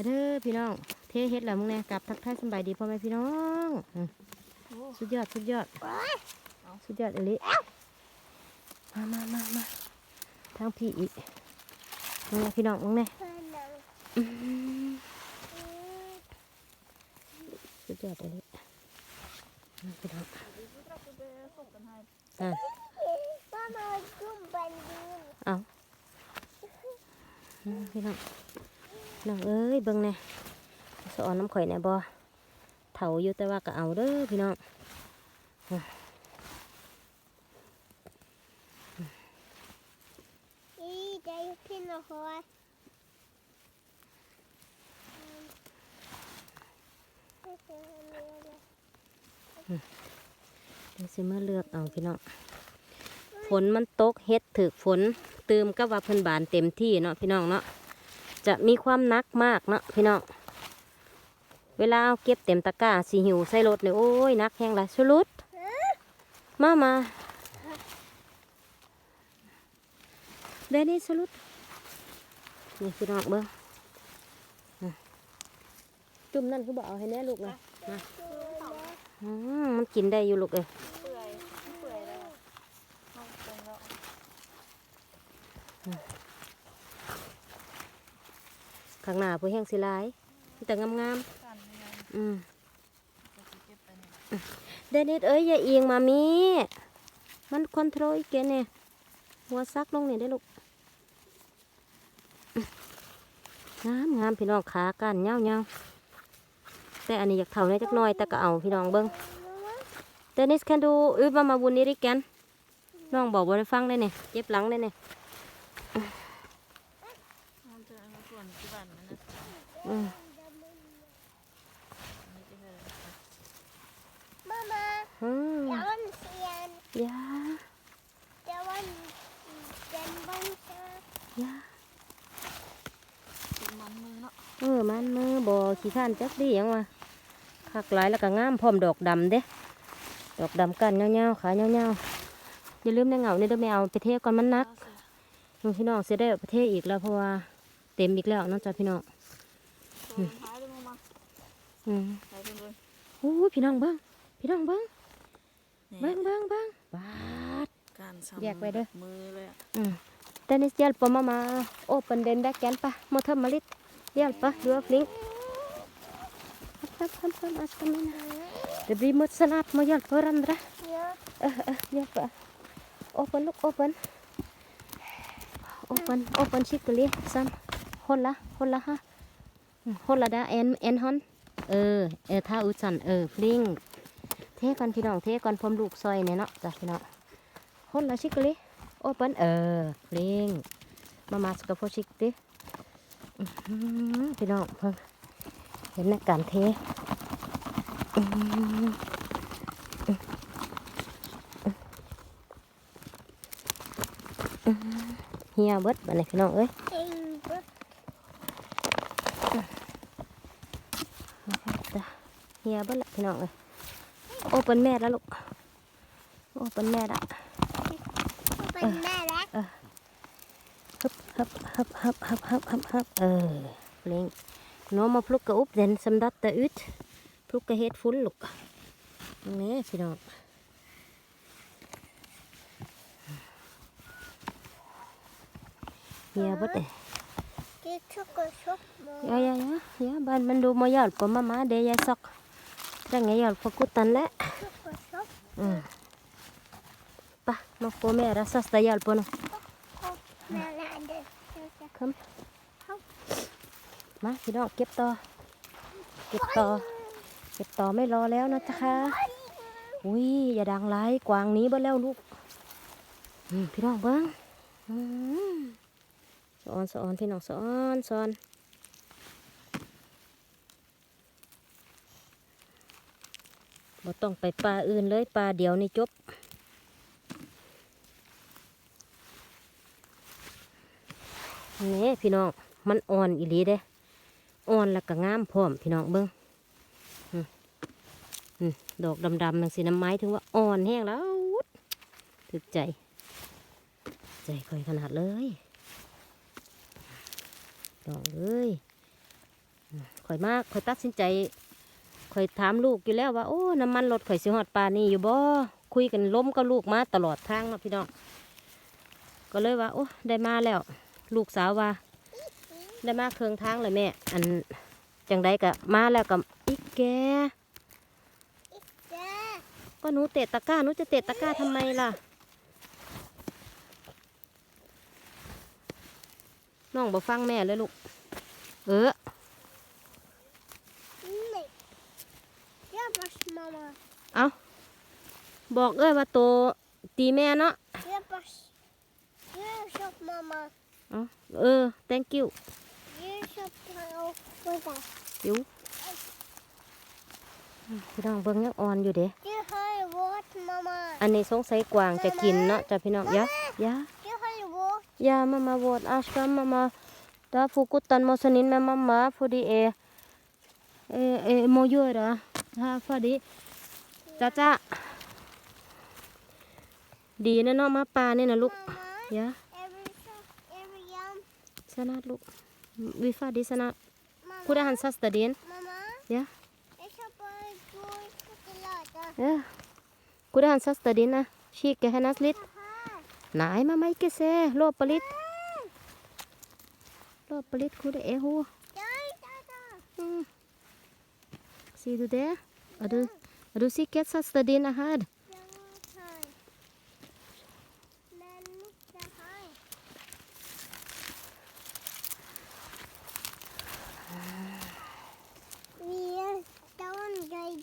มาเด้อพี่น้อง เทเฮ็ดแล้วมึงแน่กลับทักทายสำบายดีพ่อแม่พี่น้องอืมสุดยอดสุดยอดสุดยอดอลิมามามามาทางพี่อีกมึงแน่พี่น้องมึงแน่อื้อหือสุดยอดอลิมาพี่น้องอะ Mama, zoom bandin. เอาอืมพี่น้อง น้องเอ้ยเบิ่งแน่สอนน้ำข่อยแน่บ่เถาอยู่แต่ว่าก็เอาเด้อพี่น้อง Ih, det är ju pinnhår. เดี๋ยวสิมาเลือกเอาพี่น้องฝนมันตกเฮ็ดถึกฝนเติมก็ว่าเพิ่นบานเต็มที่เนาะพี่น้องเนาะ จะมีความนักมากเนาะพี่น้อง เวลาเอาเก็บเต็มตะกร้าสีหิวใส่รถเนี่ยโอ้ยนักแห้งละสุรุดมามาเดนี่สุรุดนี่พี่น้องเบิ้งอะจุ่มนั่นคือบอกเอาให้แน่ลูกนะมาอืมมันกินได้อยู่ลูกเอ้ยเปื่อยเปื่อยแล้วเอาตรงแล้ว ข้างหน้าผู้แห้งสิหลายมีแต่งามกันยังไงๆอืมจะสิเก็บไปเนี่ยเดนิดเอ้ยอย่าเอียงมามีมันคอนโทรลอีกแกเนี่ยหัวซักลงนี่ได้อลูกงามงามพี่น้องขากันเงาเงาๆแต่อันนี้อยากเท่านี้จักหน่อยแต่ก็เอาพี่น้องเบิ้งเดนิส can do อึบมามาบุญนี้ดิแกนน้องบอกบ่ได้ฟังได้เนี่ยเจ็บหลังได้เนี่ย มันจะเอาส่วนที่บ้านมันนะ อืม อันนี้จะเป็นอะไร Mamma, อืม jag var sen. ยา Det var den var sen. ยาเป็นมันมือเนาะ เออ มันมือบ่ขี้ข้านจักดียังวะคักหลายแล้วก็งามพร้อมดอกดำเด้ ดอกดำกันเงาๆ ขาเงาๆ อย่าลืมในเหงานี่เด้อไม่เอาไปเทก่อนมันนักมึงพี่น้องเสียได้ไปเทอีกแล้วเพราะว่าเต็มอีกแล้วน้องจ้าพี่น้อง ตัวท้ายเลยมาอืมใส่ไปเลยโอ้ยพี่น้องเบิ้งพี่น้องเบิ้งนี่เบิ้งเบิ้งเบิ้งบาดการซ้แยกไว้เด้อมือเลยอะอืมแต่นี่เจลปมามาโอเปนเดนแบ็กแกนปะมอเทอร์มาลิดเจลปะดูฟลิงฮับฮับฮับอัสมินะเดบีมุดสนับมาเจลปรันดระ Ja. เออเออเจลปะโอเปนลูกโอเปนโอเปนโอเปนชิคกี้ซัมฮอลละฮอลละฮะ ฮอลละดาเอ็นเอ็นฮอน เออ เออท่าอุจันเออฟลิงเทก่อนพี่น้องเทก่อนพรมลูกซอยเนี่ยเนาะจ้ะพี่น้องฮอลละชิคกี้ open เออเพลงมามาสกับพชิกดิอื้พี่น้องเพิ่งเห็นในการเทเฮียเบิดบัดนี้พี่น้องเอ้ย Inget. จ้ะเฮียเบิดละพี่น้องเอ้ยโอเปินแม่แล้วลูกโอเปินแม่ละ Open med det. ฮึบฮึบฮึบฮึบฮึบฮึบฮึบฮึบเออเพลงน้องมาพลุกกระอุบเด่นสำดัดตะอึดพลุกกระเฮ็ดฟุ้นลูกนี่พี่น้องเฮียเบดเลย Det tog oss upp. ยายายายาบ้านมันดูมายอดปมามาเดยายซอก ได้ไงยอดพกุตันแหละ Tog oss upp. อืมปะมาโคแม่รัสตายอดปน Men det. คำมาพี่น้องเก็บต่อ เก็บต่อ เก็บต่อไม่รอแล้วนะจ๊ะค่ะอุ้ยอย่าดังไรกวางหนี้เบ่แล้วลูกอืมพี่น้องเบิ้งอืมสอนสอนพี่น้องสอนสอน บ่ต้องไปปลาอื่นเลยปลาเดียวนี่จบนี่พี่น้องมันอ่อนอีหลีเด้อ่อนแล้วก็งามพร้อมพี่น้องเบิ้งอืมอืมดอกดำๆนังสีน้ำไม้ถึงว่าอ่อนแห้งแล้วถึกใจ ใจคอยขนาดเลยดอกเลยข่อยมากข่อยตัดสินใจ ข่อยถามลูกอยู่แล้วว่าโอ้น้ำมันรถข่อยสิฮอดปานนี้อยู่บ่คุยกันล้มกับลูกมาตลอดทางเนาะพี่น้องก็เลยว่าโอ้ได้มาแล้ว ลูกสาวว่า ได้มาเครื่องทางเลยแม่ อันจังใดก็มาแล้วกับอีกแกเจ้าก็หนูเตะตะกร้าหนูจะเตะตะกร้าทำไมล่ะน้องบ่ฟังแม่เลยลูก เออ นี่เจ้าบัส มามาเอาบอกเอ้ยว่าโตตีแม่เนาะเจ้าบัสเจ้าชอบมามาเอาเออ thank you เจ้าชอบเอาตัวใส่อยู่พี่น้องเบิ่งยังอ่อนอยู่เด้เจ้าให้วอดมามาอันนี้สงสัยกวางจะกินเนาะจ้ะพี่น้องยะยะเจ้าให้วอด Ya mama buat ashram mama da fukutan mo sanin me mama fudi e e e mo yura ha fadi จ้าจ้าดีนะเนาะมาปลาเนี่ยนะลูกมามา ยะ every shop every yum สนาดลูกวิฟาดีสนาดมาคูได้หันซัสตะเดียนมามายะไอ้ชอบไปดูช็อกโกแลตอะเออคูได้หันซัสตะเดียนนะชีกแกให้นัสลิดฮ่าไหนมาไม่เกเซโลปลิดโลปลิดคูได้เอหูจ้าจ้าจ้า Hmm. See du det? Er du, er du sikker søster din er her? จังไทยแม่ไม่จะให้ Vi er stående i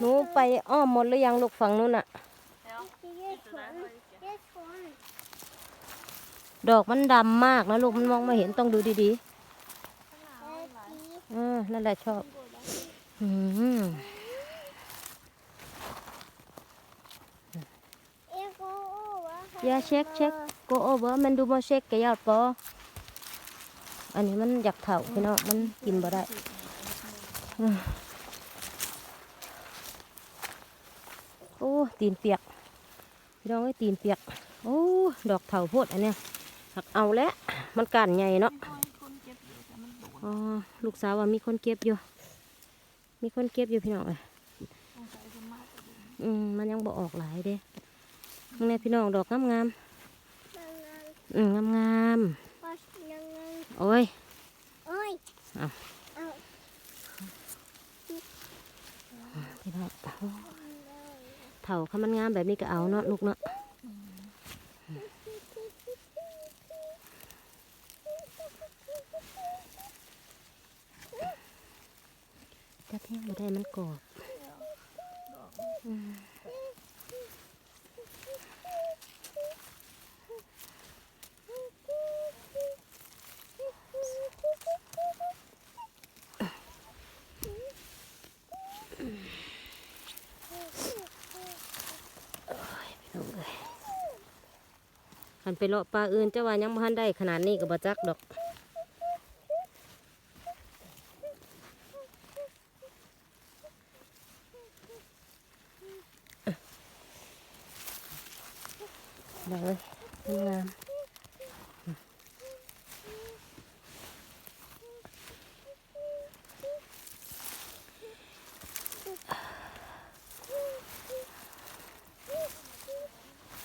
หนูไปอ้อมหมดหรือยังลูกฝั่งนู้นน่ะดอกมันดำมากนะลูกมันมองไม่เห็นต้องดูดีๆอ่านั่นแหละชอบ อืมย่าเช็คเช็คโกโอเวอร์มันดูมาเช็คแกยอดปออันนี้มันอยากเถ่าพี่น้องมันกินบ่ได้อืมโอ้ ตีนเปียกพี่น้องไอ้ยตีนเปียก โอ้ดอกเถ่าโพดอันเนี้ยหักเอาแล้วมันการใหญ่เนาะคนเก็บอยู่แต่มันโดนอ๋อลูกสาวว่ามีคนเก็บอยู่ มีคนเก็บอยู่พี่น้องเอ้ยสงสัยจะมากกว่าเดิมอืมมันยังบ่ออกหลายเด้มึงเนี่ยพี่น้องดอกงามงาม Nangang, ๆอืมงามงาม fast nangang. ๆโอ้ย Oi. Au. Au. พี่น้องโอ้ เถาเขามันงามแบบนี้ก็เอาเนาะลูกเนาะจะเทียงบ่ได้มันกรอบอืมพี่น้องเอ้ย หันไปเลาะปลาอื่นเจ้าว่ายังบ่ทันได้ขนาดนี้ก็บ่จักดอก เลยงาม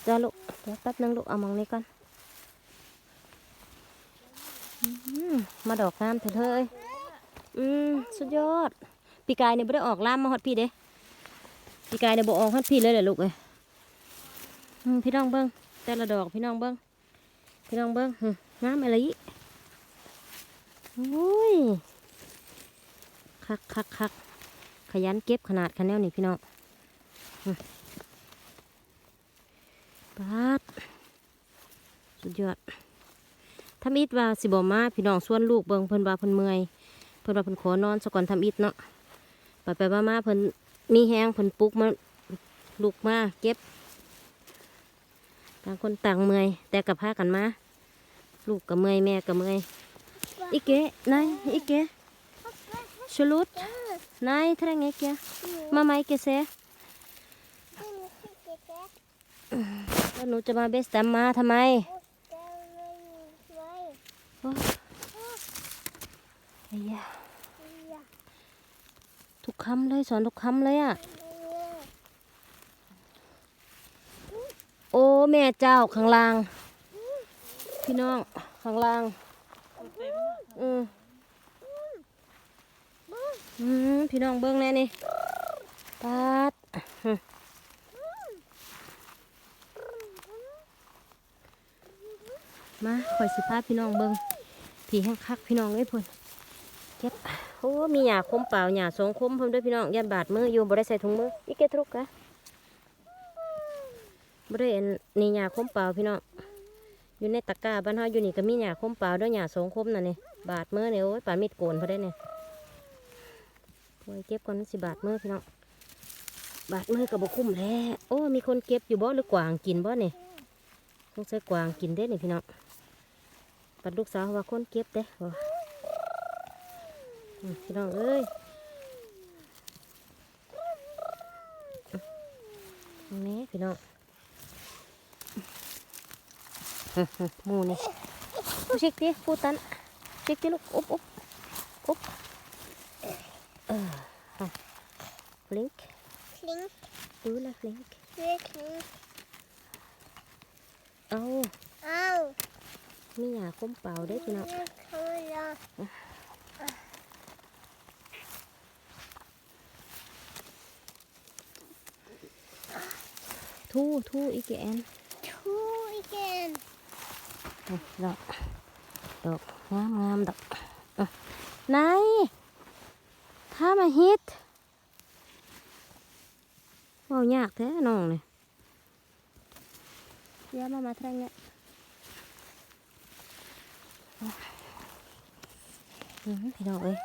จ้าลูกเดี๋ยวแป๊ บนึงลูกเอามองนี้ก่อนอมาดอกงามเถอะเธอเอ้ยอืมสุดยอด ปีกายเนี่ยไม่ได้ออกล่ามมาฮอดพี่เด้ปีกายเนี่ยบ่ออกฮอดพี่เลยแหละลูกเอ้ยพี่น้องเบิ้งแต่ละดอกพี่น้องเบิ้งพี่น้องเบิ้งงามอะไรอีโอ้ยคักคักคักขยันเก็บขนาดคันแนวนี่พี่น้อง ปาดสุดยอดทำอิดว่าสิบอมาพี่น้องส่วนลูกเบิ้งเพิ่นว่าเพิ่นเมื่อยเพิ่นว่าเพิ่นขอนอนสก่อนทำอิดเนาะไปไปมามาเพิ่นมีแห้งเพิ่นปลุกมาลูกมาเก็บต่างคนต่างเมื่อยแต่กับพากันมาลูกกับเมื่อยแม่กับเมื่อยอีเก๋นายอีเก๋ Papa, Slut. Nej, trenger ikke. Mamma ikke se. Og nå skal man bestemme til meg. Ja. ทุกคำเลยสอนทุกคำเลยอะ โอ้ แม่เจ้าข้างล่าง พี่น้องข้างล่างเต็มอืมอืมพี่น้องเบิ้งแน่นี่ปัดหึ มาคอยสิพาพี่น้องเบิ้งผีแห้งคักพี่น้องเอ้ยพุ่นเก็บโอ้มีหยาคมเปล่าหยาสองคมพร้อมด้วยพี่น้องยันบาดมืออยู่บ่ได้ใส่ถุงมืออีกเกตรุกกะบ่ได้อันนี่หยาคมเปล่าพี่น้องอยู่ในตะกร้าบ้านเฮาอยู่นี่ก็มีหยาคมเปล่าด้วยหยาสองคมนั่นนี่บาดมือเนี่ยโอ้ยปามิดโกนพอได้เนี่ยโอ้เก็บก่อนสิบาดมือพี่น้องบาดมือกับบคุ้มแล้วโอ้ มีคนเก็บอยู่บ่หรือกวางกินบ่เนี่ยต้องใส่กวางกินเด้นี่พี่น้อง ปัดลูกสาวว่าคนเก็บเด้บ่อืมพี่น้องเอ้ยอืมนี่พี่น้องหมูนี่กูเช็คดิกูตันเช็คดิลูกอุ๊บอุ๊บอุ๊บเออเอาฟลิงค์ดูละฟลิงค์เอา มีหยาคมเปล่าได้อพี่น้องทู่ทู่อีกแอนเอาดอกดอกงามงามดอกอะไหนถ้ามาฮิตเว่ายากแท้น้องเลยเดี๋ยวมามาแทงเนี่ยอืม พี่น้องเอ้ย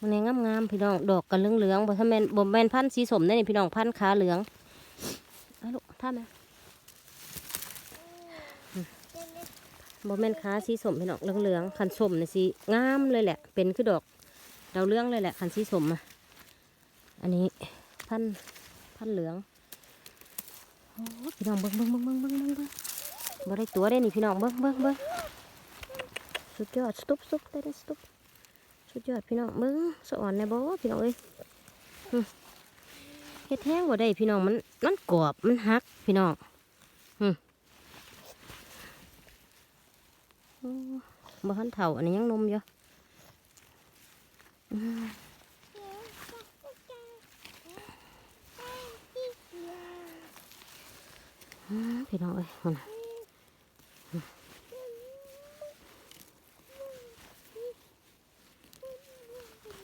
มันเนี่ยงามงามๆพี่น้องดอกกันเหลืองเหลืองๆบ่ถ้าแมนบ่แมนพันธุ์สีสมได้นี่พี่น้องพันธุ์ขาเหลืองเอาลูกท่าไหมบ่แมนขาสีสมพี่น้องเหลืองๆคันสมนี่สิงามเลยแหละ เป็นคือดอกดาวเรืองเลยแหละคันสีสมอะอันนี้พันพันเหลืองพี่น้องเบิ้งเบิ้งเบิ้งเบิ้งเบิ้งเบิ้งเบิ้งบ่ได้ตัวได้นี่พี่น้องเบิ้งเบิ้งเบิ้ง สุดยอดสตุปสตุปได้ได้สตุปสุดยอดพี่น้องเบิ้งสะอ่อนในบ่พี่น้องเอ้ยหึเฮ็ดแห้งบ่ได้พี่น้องมันมันกรอบมันหักพี่น้องโอ้บ่ทันเฒ่าอันนี้ยังนมอยู่อืมอืมพี่น้องเอ้ยมันน่ะอืม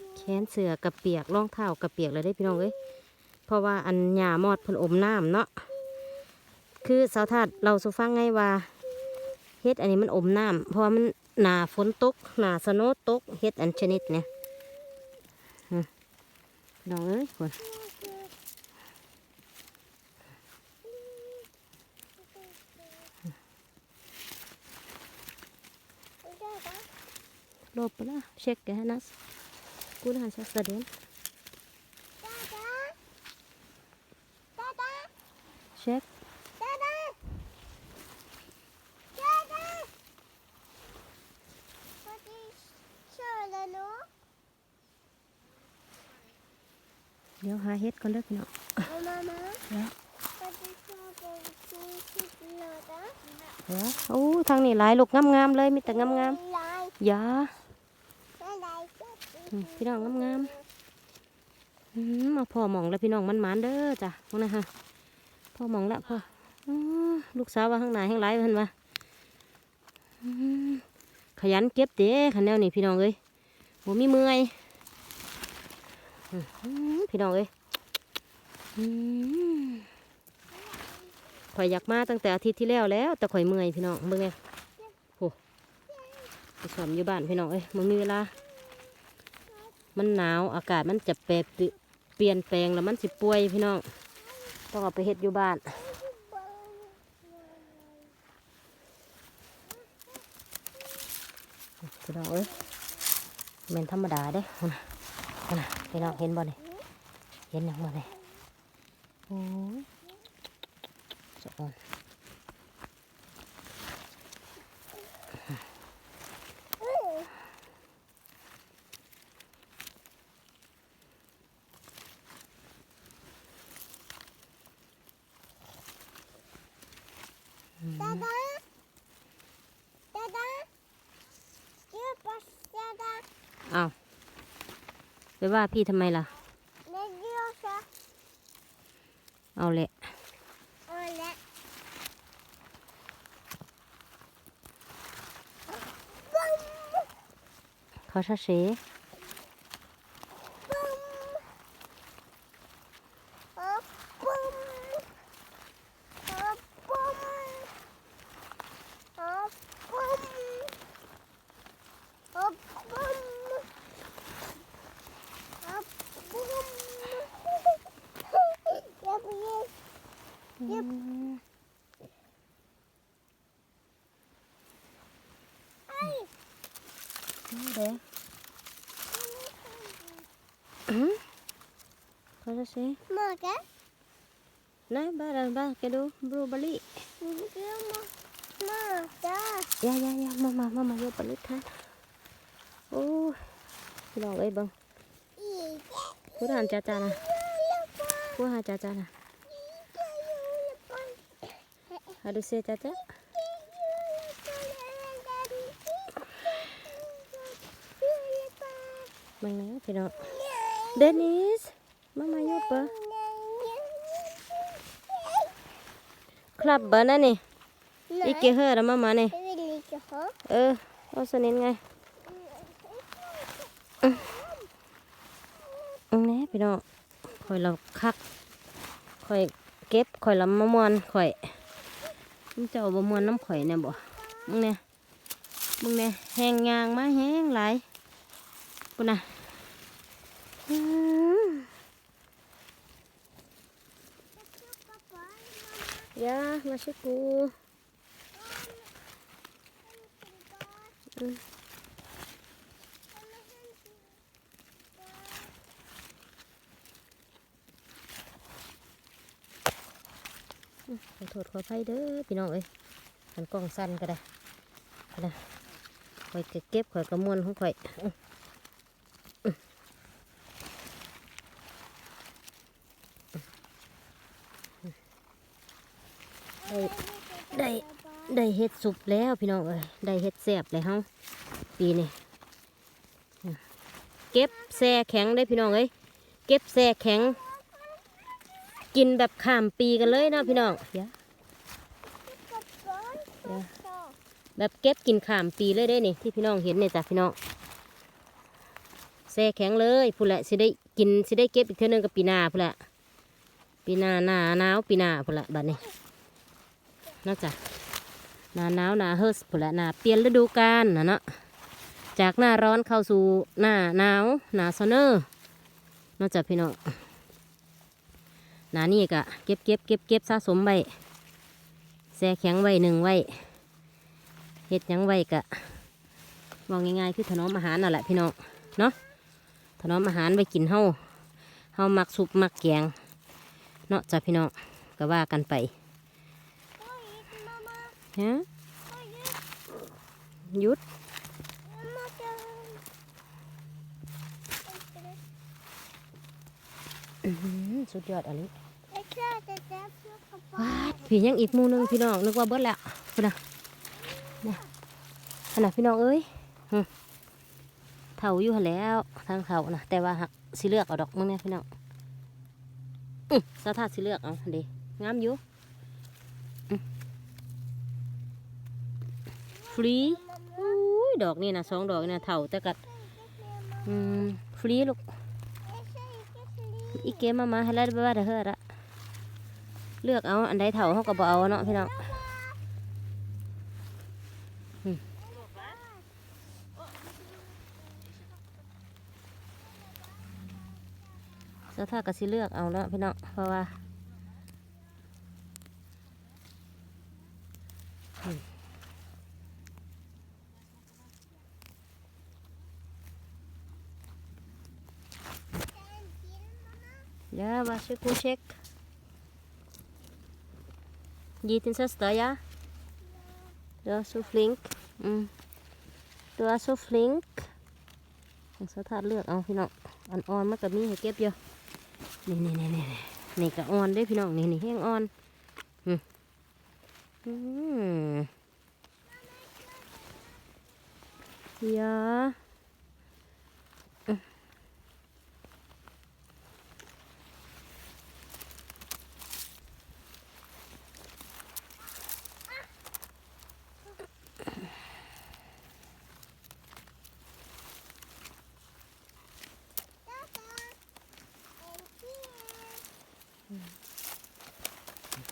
แขนเสือกับเปียกรองเท้ากับเปียกเลยได้พี่น้องเอ้ยเพราะว่าอันหญ้ามอดพนอมน้ำเนาะคือสาวทาดเราสุฟังไงว่าเฮ็ดอันนี้มันอมน้ำเพราะว่ามันหนาฝนตกหนาสโนว์ตกเฮ็ดอันชนิดเนี่ยอืมดองเอ้ยคนโลบไปละเช็คแกนัสกูน่าจะ เสด็จเช็คเดี๋ยวหาเฮ็ดก่อนเด้อพี่น้องแล้วเดี๋ยวโอ้ทางนี้หลายลูกงามๆเลยมีแต่งามๆอย่าอืม พี่น้องงามๆมาพ่อหมองแล้วพี่น้องมันหมานเด้อจ้ะพวกนั้นฮะพ่อหมองแล้วพ่ออลูกสาวว่าข้างในข้างหลเพิ่นว่าขยันเก็บเด้ขันแนวนี่พี่น้องเอ้ยบ่มีเมื่อยพี่น้องเอ้ยข่อยอยากมาตั้งแต่อาทิตย์ที่แล้วแล้ว แต่ข่อยเมื่อยพี่น้องเบิ่งไงโหไปสอมอยู่บ้านพี่น้องเอ้ยมันมีเวลา มันหนาวอากาศมันจะแปรเปลี่ยนแปลงแล้วมันสิป่วยพี่น้องต้องเอาไปเฮ็ดอยู่บ้านพี่น้องเอ้ยม่นธรรมดาเด้นนน่ะพี่น้องเห็นบ่เนี่ยเห็นยังบ่เนี่ยโอ้ยสะอ่อน Dada. Dada. Djupas dada. อ้าวไป ว่าพี่ทำไมล่ะ Nerviosa. เอาแหละ Hola. Bum. เขาชาเฉ เด้อืมเขาชาเฉ Maga. ไหนบ้าบ้าแกดูบลูเบอร์รี่ Maga. ยายายา มามามามาโยบอลลูทานโอ้ยพี่น้องเอ้ยเบังพูดหันจ้าจ้านะพูดหันจ้าจ้านะ How do you say จ้าจ้ามึงนะพี่น้องเดนิสมามาโยปอคลับบนั่นนี่อีกเกเฮอร์มามาเนี่ยเออเอาสนิทไงนี่พี่น้องคอยเราคักคอยเก็บคอยลำมะมวนคอยมึงเจ้าบะมวนน้ำข่อยเนี่ยบ่มึงเนี่ยมึงเนี่ยแห้งยางมาแห้งหลาย ปุ่นน่ะอืมยามาชิกูอืมขอโทษขออภัยเด้อพี่น้องเอ้ยมันกล้องสั้นก็ได้ก็ได้คอยเก็บคอยกระมวลของข่อย ได้ได้เห็ดสุปแล้วพี่น้องเอ้ยได้เห็ดแสบเลยเฮาปีนี้เก็บแซ่แข็งได้พี่น้องเอ้ยเก็บแซ่แข็ง กินแบบข้ามปีกันเลยนะพี่น้องเดี๋ยวแบบเก็บกินข้ามปีเลยได้นี่ที่พี่น้องเห็นเนี่ยจ้ะพี่น้องแซ่แข็งเลยพูดแหละสิได้กินสิได้เก็บอีกเท่านึงกับปีนาพูดแหละปีนาหนาหนาวปีนาพูดแหละบัดนี้ นอกจากหน้าหนาวหน้าเฮิร์สพุ่นละหน้าเปลี่ยนฤดูกาลนะเนาะจากหน้าร้อนเข้าสู่หน้าหนาวหน้าซอนเนอร์นอกจากพี่น้องหน้านี่ก็เก็บเก็บเก็บเก็บสะสมไว้แช่แข็งไว้หนึ่งไว้เฮ็ดยังไว้กะมองง่ายๆคือถนอมอาหารนั่นแหละพี่น้องเนาะถนอมอาหารไว้กินเฮาเฮามักสุปมักแกงเนาะจ้ะพี่น้องก็ว่ากันไป ฮะหยุดอื้อหือสุดยอดอะไรว้าดผียังอีกหมูหนึงพี่น้องนึกว่าเบิดแล้วพุ่นนะเนี่ยขนาดพี่น้องเอ้ยหึเท่าอยู่หั่นแหล้วทางเขานะแต่ว่าหักสิเลือกเอาดอกมึงเนี่ยพี่น้องอือสาธาสิเลือกเอาเดีงามอยู่ฟ รีอุ้ยดอกนี่นะสองดอกนี่นะเท่าแต่กัดอืมฟรีลูกอีเกมมามาให้แล้วบ้าเด้อเฮ้อละเลือกเอาอันใดเท่าเขาก็บเอาเนาะพี่น้องอืมแล้วถ้าก็สิเลือกเอาเนาะพี่น้องเพราะว่า Ja, varsågod check. Ge din syster, ja? Du är så flink. Mm. Du är så flink. สะทาดเลือกเอาพี่น้องอ่อนๆมันก็มีให้เก็บอยู่นี่นี่นี่นี่นี่ก็อ่อนด้วยพี่น้องนี่นี่แห้งอ่อนอืมอืมยาอืม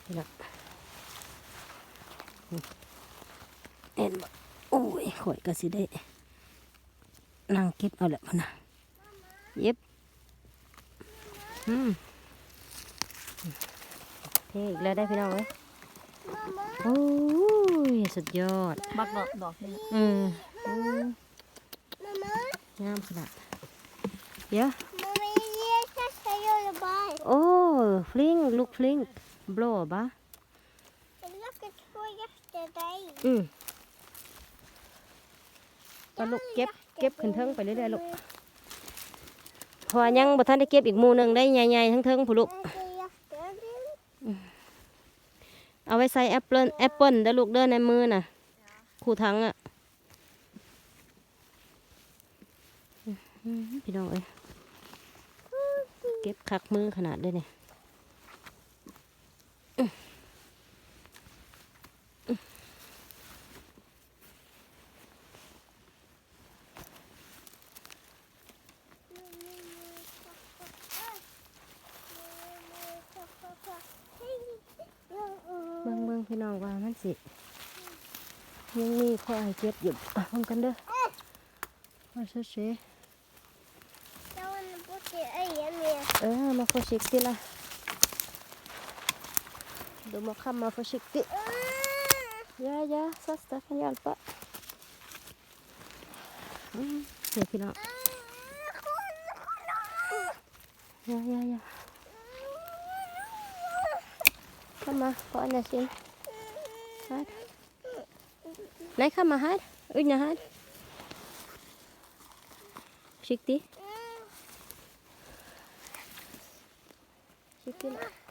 พี่น้องเห็นบ่โอ้ยข่อยก็สิได้นั่งเก็บเอาแหละมันนะเย็บอืมเท่อีกแล้วได้พี่น้องเว้ย Mamma, โอ้ยสุดยอด บักดอกดอกนี่อืมอืม mamma, งามขนาดเดี๋ยว mamma, jag testar göra bara. โอ้ฟลิงลูกฟลิง โบลบะ Jag lackar två hjärtan dig. อืมก็ลูกเก็บเก็บขึ้นเทิงไปเรื่อยๆลูกเพอยังบ่ทันได้เก็บอีกหมู่หนึงได้ใหญ่ๆทั้งเทิงผู้ลูก เอาไว้ใส่แอปเปิลแอปเปิลเด้อลูกเด้อในมือน่ะคู่ทั้งอะอืมพี่น้องเอ้ยเก็บคักมือขนาดเลยเนี่ย เบิ่งเบิ่งพี่น้องว่ามันสิยังมีข้อให้เจ็บอยู่อะเบิ่งกันเด้อมาเฉย Jag håller på till öjen med. ๆเออมา försiktig la du må komma försiktigt ja ja sasta kan hjälpa mm. เดี๋ยวพี่น้อง ja ja ja kom มาขออันนี้สิฮัดไหนเข้ามา ฮัดอุ้ยนะฮัด försiktig försiktig la. gå på